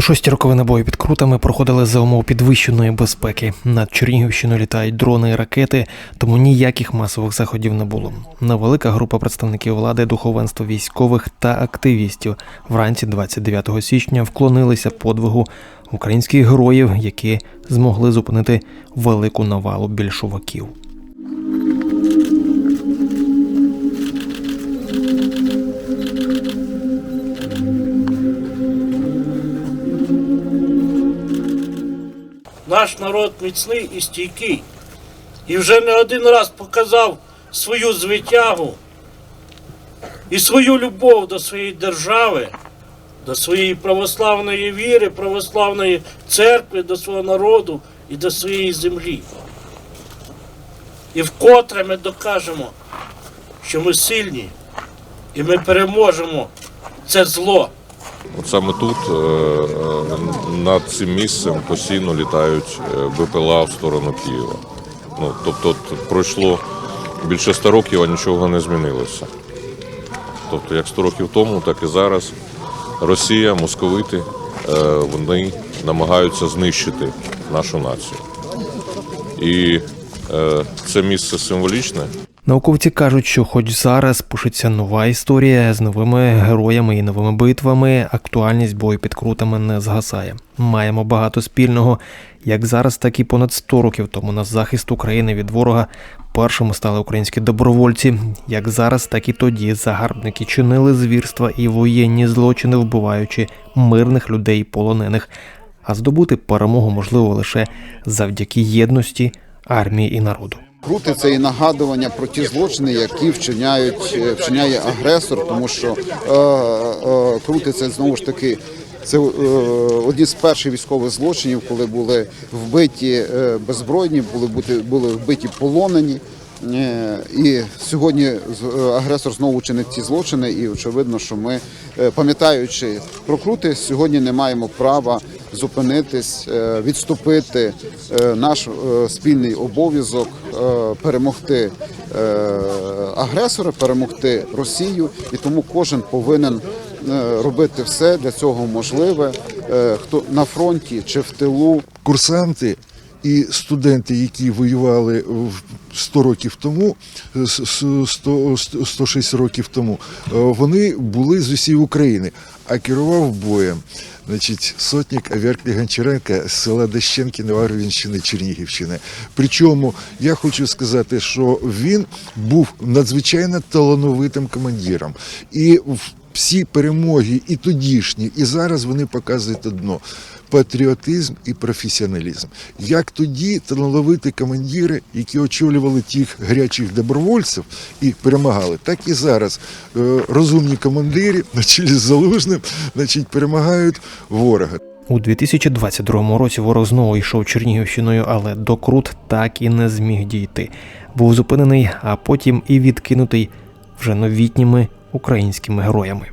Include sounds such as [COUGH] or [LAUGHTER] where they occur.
96-ті роковини бою під крутами проходили за умов підвищеної безпеки. Над Чернігівщиною літають дрони і ракети, тому ніяких масових заходів не було. Невелика група представників влади, духовенства військових та активістів вранці 29 січня вклонилися подвигу українських героїв, які змогли зупинити велику навалу більшовиків. Наш народ міцний і стійкий. І вже не один раз показав свою звитягу і свою любов до своєї держави, до своєї православної віри, православної церкви, до свого народу і до своєї землі. І вкотре ми докажемо, що ми сильні і ми переможемо це зло. От саме тут, е, е, над цим місцем, постійно літають е, БПЛА в сторону Києва. Ну, тобто пройшло більше 100 років, а нічого не змінилося. Тобто, як 100 років тому, так і зараз Росія, московити, вони намагаються знищити нашу націю. І це місце символічне. Науковці кажуть, що хоч зараз пишеться нова історія з новими героями і новими битвами, актуальність бою під крутами не згасає. Маємо багато спільного, як зараз, так і понад 100 років тому на захист України від ворога першими стали українські добровольці. Як зараз, так і тоді загарбники чинили звірства і воєнні злочини, вбиваючи мирних людей полонених. А здобути перемогу можливо лише завдяки єдності армії і народу. Крути це і нагадування про ті злочини, які вчиняють е, вчиняє агресор, тому що е, е, крути це знову ж таки. Це е, одні з перших військових злочинів, коли були вбиті е, беззбройні, були бути були вбиті полонені. Е, І сьогодні е, агресор знову чинить ці злочини, і очевидно, що ми, е, пам'ятаючи про крути, сьогодні не маємо права зупинитись, е, відступити. Е, Наш е, спільний обов'язок перемогти агресора, перемогти Росію, і тому кожен повинен робити все для цього можливе, хто на фронті чи в тилу. курсанти і студенти, які воювали в 100 років тому, с- с- 100, 106 років тому, е, вони були з усієї України, а керував боєм. Значить, сотник Аверклі Гончаренка з села Дещенки Новогродівщини, Чернігівщини. Причому я хочу сказати, що він був надзвичайно талановитим командиром. І в всі перемоги, і тодішні, і зараз вони показують одно патріотизм і професіоналізм. Як тоді талановиті командири, які очолювали тих гарячих добровольців і перемагали, так і зараз е, розумні командири [LAUGHS] на чолі з залужним, значить, перемагають ворога. У 2022 році ворог знову йшов Чернігівщиною, але до Крут так і не зміг дійти. Був зупинений, а потім і відкинутий вже новітніми українськими героями.